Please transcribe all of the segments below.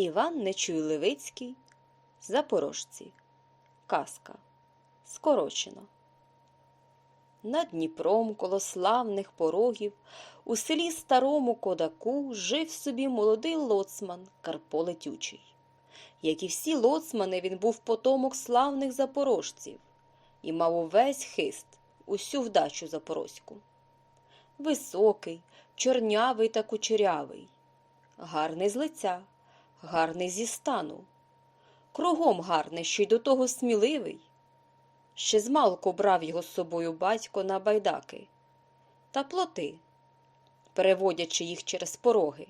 Іван Нечуй-Левицький Запорожці. Казка. Скорочено. Над Дніпром коло славних порогів у селі Старому Кодаку жив собі молодий лоцман Карпо Летючий. Як і всі лоцмани, він був потомок славних запорожців і мав увесь хист, усю вдачу запорозьку. Високий, чорнявий та кучерявий, гарний з лиця, гарний зі стану, кругом гарний, що й до того сміливий. Ще змалку брав його з собою батько на байдаки та плоти, переводячи їх через пороги.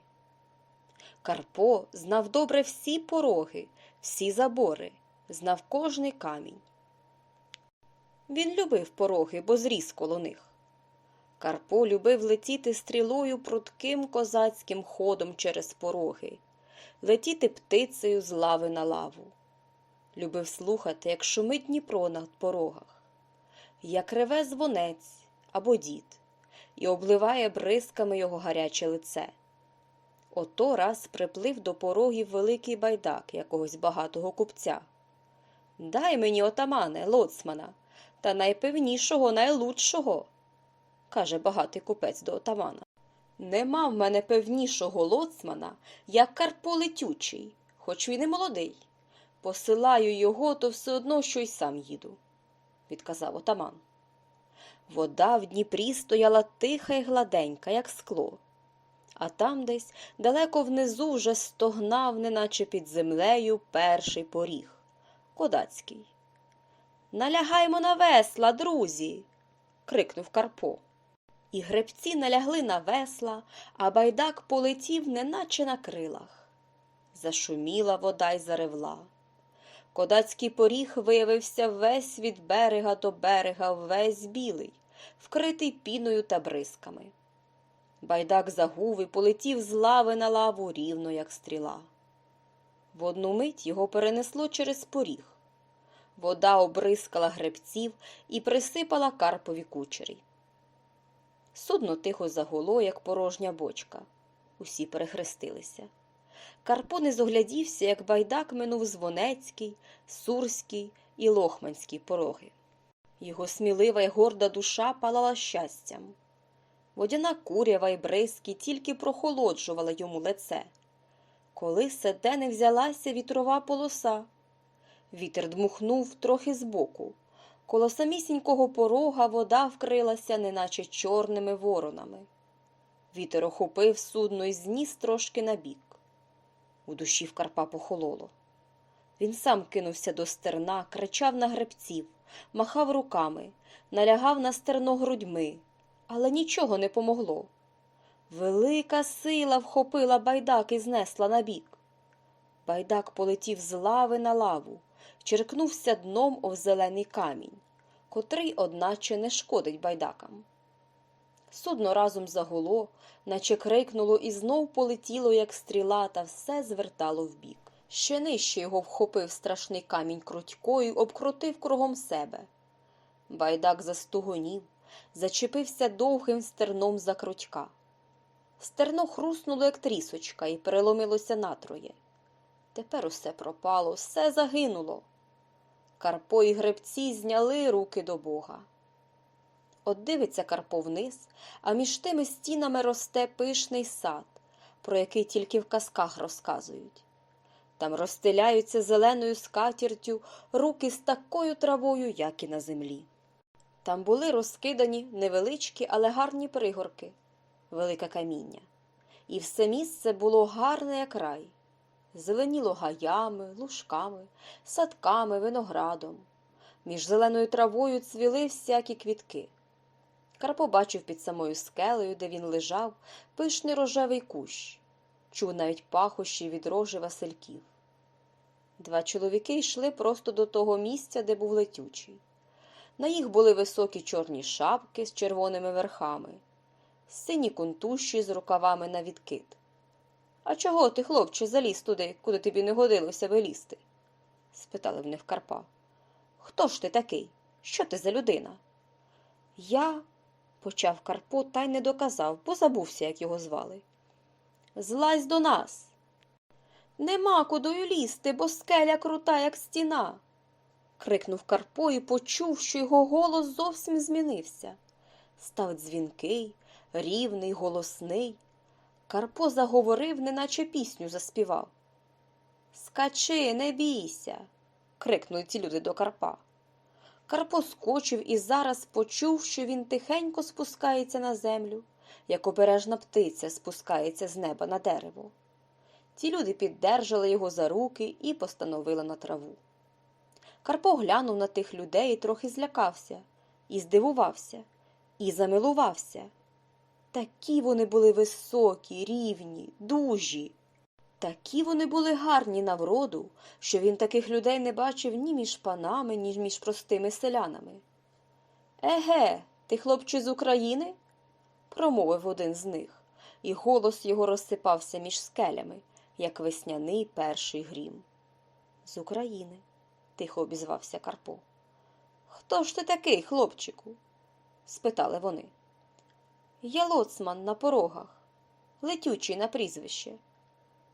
Карпо знав добре всі пороги, всі забори, знав кожний камінь. Він любив пороги, бо зріс коло них. Карпо любив летіти стрілою прутким козацьким ходом через пороги, летіти птицею з лави на лаву. Любив слухати, як шумить Дніпро на порогах, як реве дзвонець або дід, і обливає бризками його гаряче лице. Ото раз приплив до порогів великий байдак якогось багатого купця. Дай мені, отамане, лоцмана, та найпевнішого, найлучшого, каже багатий купець до отамана. Нема в мене певнішого лоцмана, як Карпо Летючий, хоч він і молодий. Посилаю його, то все одно, що й сам їду, відказав отаман. Вода в Дніпрі стояла тиха й гладенька, як скло, а там десь далеко внизу вже стогнав, неначе під землею, перший поріг кодацький. Налягаймо на весла, друзі. крикнув Карпо. І гребці налягли на весла, а байдак полетів, неначе на крилах. Зашуміла вода й заревла. Кодацький поріг виявився весь від берега до берега, весь білий, вкритий піною та бризками. Байдак загув і полетів з лави на лаву рівно, як стріла. В одну мить його перенесло через поріг. Вода обрискала гребців і присипала карпові кучері. Судно тихо загуло, як порожня бочка. Усі перехрестилися. Карпо не зоглядівся, як байдак минув Звонецький, Сурський і Лохманський пороги. Його смілива й горда душа палала щастям. Водяна курява й бризки тільки прохолоджувала йому лице. Коли седе не взялася вітрова полоса, вітер дмухнув трохи збоку. Коло самісінького порога вода вкрилася, неначе чорними воронами. Вітер охопив судно і зніс трошки набік. У душі в Карпа похололо. Він сам кинувся до стерна, кричав на гребців, махав руками, налягав на стерно грудьми, але нічого не помогло. Велика сила вхопила байдак і знесла набік. Байдак полетів з лави на лаву, черкнувся дном об зелений камінь, котрий, одначе, не шкодить байдакам. Судно разом загуло, наче крикнуло і знов полетіло, як стріла, та все звертало вбік. Ще нижче його вхопив страшний камінь крутькою, обкрутив кругом себе. Байдак застугонів, зачепився довгим стерном за крутька. Стерно хруснуло, як трісочка, і переломилося натроє. Тепер усе пропало, все загинуло. Карпо і гребці зняли руки до Бога. От дивиться Карпо вниз, а між тими стінами росте пишний сад, про який тільки в казках розказують. Там розстеляються зеленою скатіртю руки з такою травою, як і на землі. Там були розкидані невеличкі, але гарні пригорки, велике каміння. І все місце було гарне, як рай. Зеленіло гаями, лужками, садками, виноградом. Між зеленою травою цвіли всякі квітки. Карпо бачив під самою скелею, де він лежав, пишний рожевий кущ, чув навіть пахощі від рожи васильків. Два чоловіки йшли просто до того місця, де був летючий. На їх були високі чорні шапки з червоними верхами, сині кунтуші з рукавами на відкид. А чого ти, хлопче, заліз туди, куди тобі не годилося вилізти? спитали в них Карпа. Хто ж ти такий? Що ти за людина? Я, почав Карпо, та й не доказав, бо забувся, як його звали. Злазь до нас. Нема кудою лізти, бо скеля крута, як стіна. крикнув Карпо і почув, що його голос зовсім змінився. Став дзвінкий, рівний, голосний. Карпо заговорив, неначе пісню заспівав. Скачи, не бійся. крикнули ті люди до Карпа. Карпо скочив і зараз почув, що він тихенько спускається на землю, як обережна птиця спускається з неба на дерево. Ті люди піддержали його за руки і постановили на траву. Карпо глянув на тих людей і трохи злякався, і здивувався, і замилувався. Такі вони були високі, рівні, дужі. Такі вони були гарні на вроду, що він таких людей не бачив ні між панами, ні між простими селянами. Еге, ти хлопче з України? промовив один з них, і голос його розсипався між скелями, як весняний перший грім. З України, тихо обізвався Карпо. Хто ж ти такий, хлопчику? спитали вони. Я лоцман на порогах, летючий на прізвище,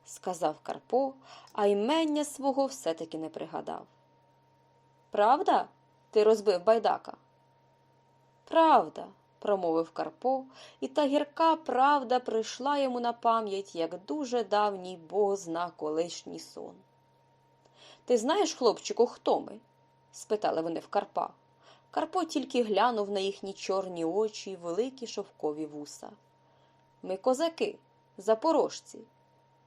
сказав Карпо, а імення свого все-таки не пригадав. Правда, ти розбив байдака? Правда, промовив Карпо, і та гірка правда прийшла йому на пам'ять, як дуже давній бог зна колишній сон. Ти знаєш, хлопчику, хто ми? спитали вони в Карпа. Карпо тільки глянув на їхні чорні очі й великі шовкові вуса. Ми козаки, запорожці.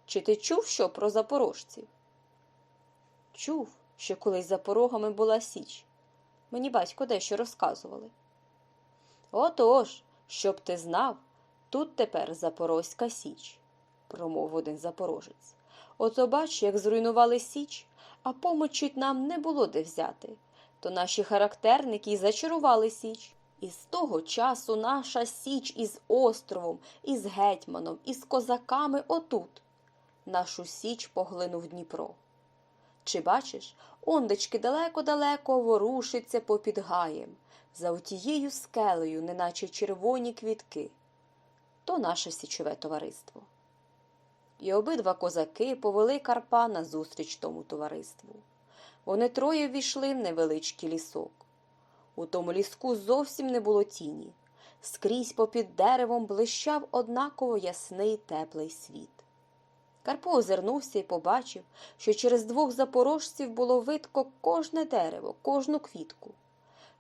Чи ти чув що про запорожців? Чув, що колись за порогами була Січ. Мені батько дещо розказували. Отож, щоб ти знав, тут тепер Запорозька Січ, промовив один запорожець. Ото бач, як зруйнували Січ, а помочі нам не було де взяти. То наші характерники зачарували Січ. І з того часу наша Січ із островом, із гетьманом, із козаками отут. Нашу Січ поглинув Дніпро. Чи бачиш, ондечки далеко-далеко ворушиться попід гаєм, за отією скелею, неначе червоні квітки. То наше січове товариство. І обидва козаки повели Карпа назустріч тому товариству. Вони троє ввійшли в невеличкий лісок. У тому ліску зовсім не було тіні. Скрізь попід деревом блищав однаково ясний теплий світ. Карпо озирнувся і побачив, що через двох запорожців було видко кожне дерево, кожну квітку.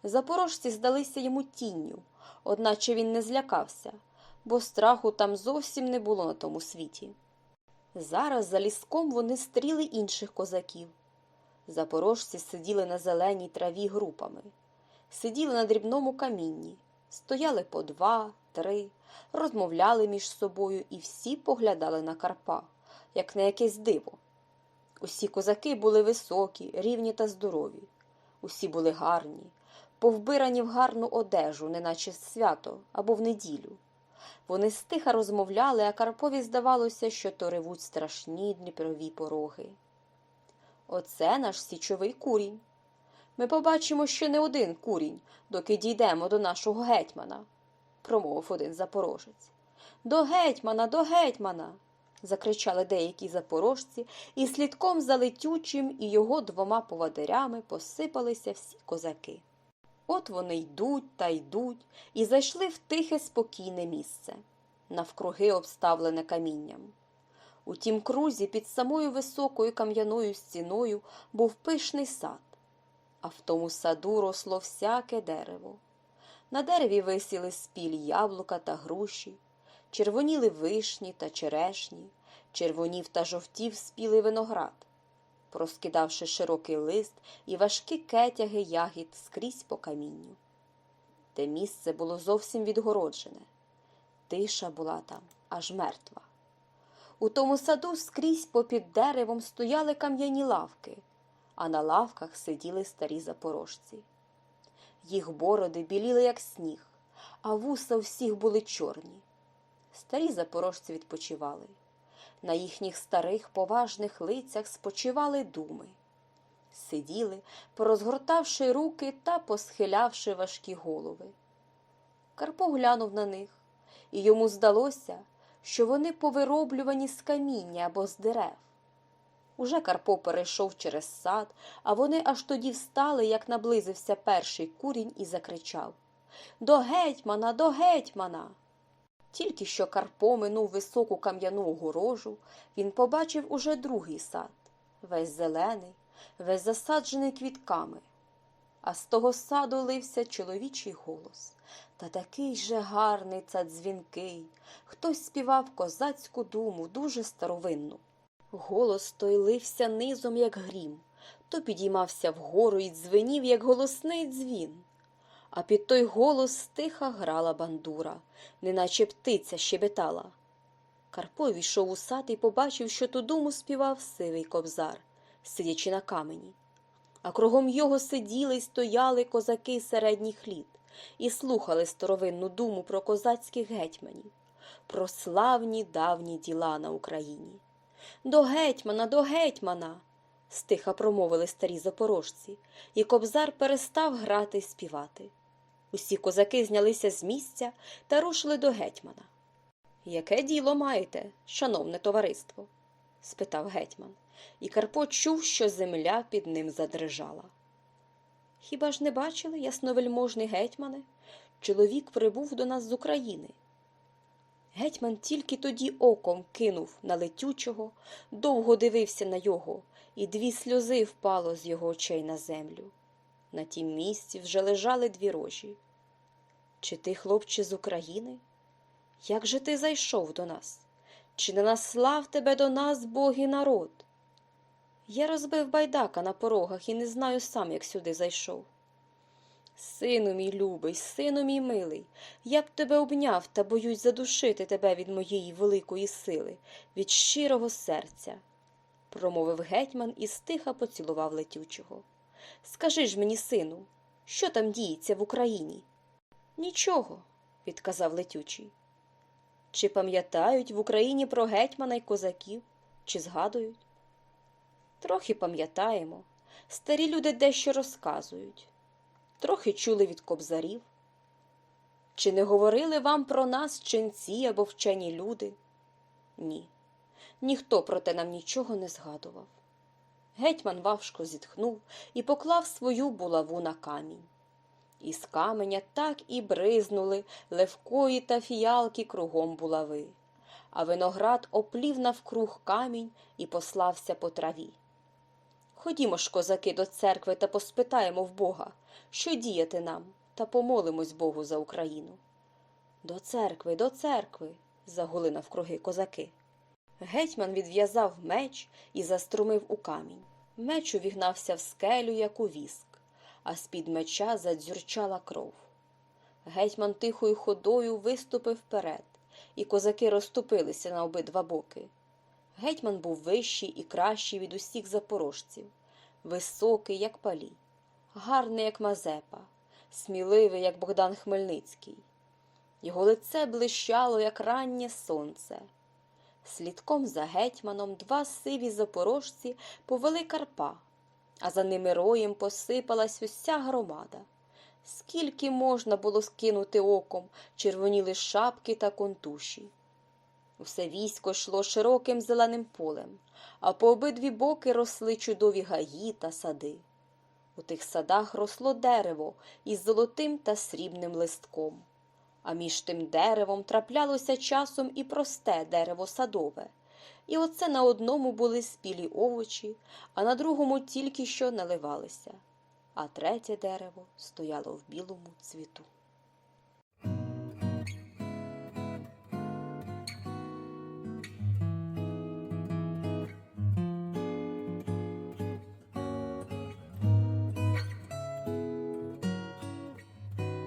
Запорожці здалися йому тінню, одначе він не злякався, бо страху там зовсім не було на тому світі. Зараз за ліском вони стріли інших козаків. Запорожці сиділи на зеленій траві групами, сиділи на дрібному камінні, стояли по два, три, розмовляли між собою і всі поглядали на Карпа, як на якесь диво. Усі козаки були високі, рівні та здорові, усі були гарні, повбирані в гарну одежу, неначе свято або в неділю. Вони стиха розмовляли, а Карпові здавалося, що то ревуть страшні дніпрові пороги. Оце наш січовий курінь. Ми побачимо ще не один курінь, доки дійдемо до нашого гетьмана, промовив один запорожець. До гетьмана, до гетьмана. закричали деякі запорожці, і слідком за летючим і його двома повадирями посипалися всі козаки. От вони йдуть та йдуть і зайшли в тихе спокійне місце, навкруги обставлене камінням. У тім крузі під самою високою кам'яною стіною був пишний сад, а в тому саду росло всяке дерево. На дереві висіли спілі яблука та груші, червоніли вишні та черешні, червонів та жовтів спілий виноград, проскидавши широкий лист і важкі кетяги ягід скрізь по камінню. Те місце було зовсім відгороджене. Тиша була там аж мертва. У тому саду скрізь попід деревом стояли кам'яні лавки, а на лавках сиділи старі запорожці. Їх бороди біліли, як сніг, а вуса всіх були чорні. Старі запорожці відпочивали. На їхніх старих поважних лицях спочивали думи. Сиділи, порозгортавши руки та посхилявши важкі голови. Карпо глянув на них, і йому здалося, що вони повироблювані з каміння або з дерев. Уже Карпо перейшов через сад, а вони аж тоді встали, як наблизився перший курінь і закричав До гетьмана, до гетьмана. Тільки що Карпо минув високу кам'яну огорожу, він побачив уже другий сад, весь зелений, весь засаджений квітками. А з того саду лився чоловічий голос. Та такий же гарний та дзвінкий. Хтось співав козацьку думу, дуже старовинну. Голос той лився низом, як грім, то підіймався вгору і дзвенів, як голосний дзвін. А під той голос стиха грала бандура, неначе птиця щебетала. Карпо війшов у сад і побачив, що ту думу співав сивий кобзар, сидячи на камені. А кругом його сиділи й стояли козаки середніх літ і слухали старовинну думу про козацьких гетьманів, про славні давні діла на Україні. До гетьмана, до гетьмана. стиха промовили старі запорожці, і кобзар перестав грати й співати. Усі козаки знялися з місця та рушили до гетьмана. Яке діло маєте, шановне товариство? Спитав гетьман, і Карпо чув, що земля під ним задрижала. Хіба ж не бачили, ясновельможний гетьмане? Чоловік прибув до нас з України. Гетьман тільки тоді оком кинув на летючого, довго дивився на його, і дві сльози впало з його очей на землю. На тім місці вже лежали дві рожі. Чи ти, хлопче, з України? Як же ти зайшов до нас? Чи не наслав тебе до нас Бог і народ? Я розбив байдака на порогах і не знаю сам, як сюди зайшов. Сину мій любий, сину мій милий, я б тебе обняв та боюсь задушити тебе від моєї великої сили, від щирого серця, промовив гетьман і стиха поцілував летючого. Скажи ж мені, сину, що там діється в Україні? Нічого, відказав летючий. Чи пам'ятають в Україні про гетьмана й козаків, чи згадують? Трохи пам'ятаємо, старі люди дещо розказують, трохи чули від кобзарів. Чи не говорили вам про нас ченці або вчені люди? Ні, ніхто про те нам нічого не згадував. Гетьман важко зітхнув і поклав свою булаву на камінь. Із каменя так і бризнули левкої та фіялки кругом булави, а виноград оплів навкруг камінь і послався по траві. Ходімо ж, козаки, до церкви та поспитаємо в Бога, що діяти нам, та помолимось Богу за Україну. До церкви, до церкви. загули навкруги козаки. Гетьман відв'язав меч і заструмив у камінь. Меч увігнався в скелю, як у віск, а з-під меча задзюрчала кров. Гетьман тихою ходою виступив вперед, і козаки розступилися на обидва боки. Гетьман був вищий і кращий від усіх запорожців, високий, як палій, гарний, як Мазепа, сміливий, як Богдан Хмельницький. Його лице блищало, як раннє сонце. Слідком за гетьманом два сиві запорожці повели Карпа, а за ними роєм посипалась уся громада. Скільки можна було скинути оком, червоніли шапки та контуші. Усе військо йшло широким зеленим полем, а по обидві боки росли чудові гаї та сади. У тих садах росло дерево із золотим та срібним листком, а між тим деревом траплялося часом і просте дерево садове. І оце на одному були спілі овочі, а на другому тільки що наливалися, а третє дерево стояло в білому цвіту.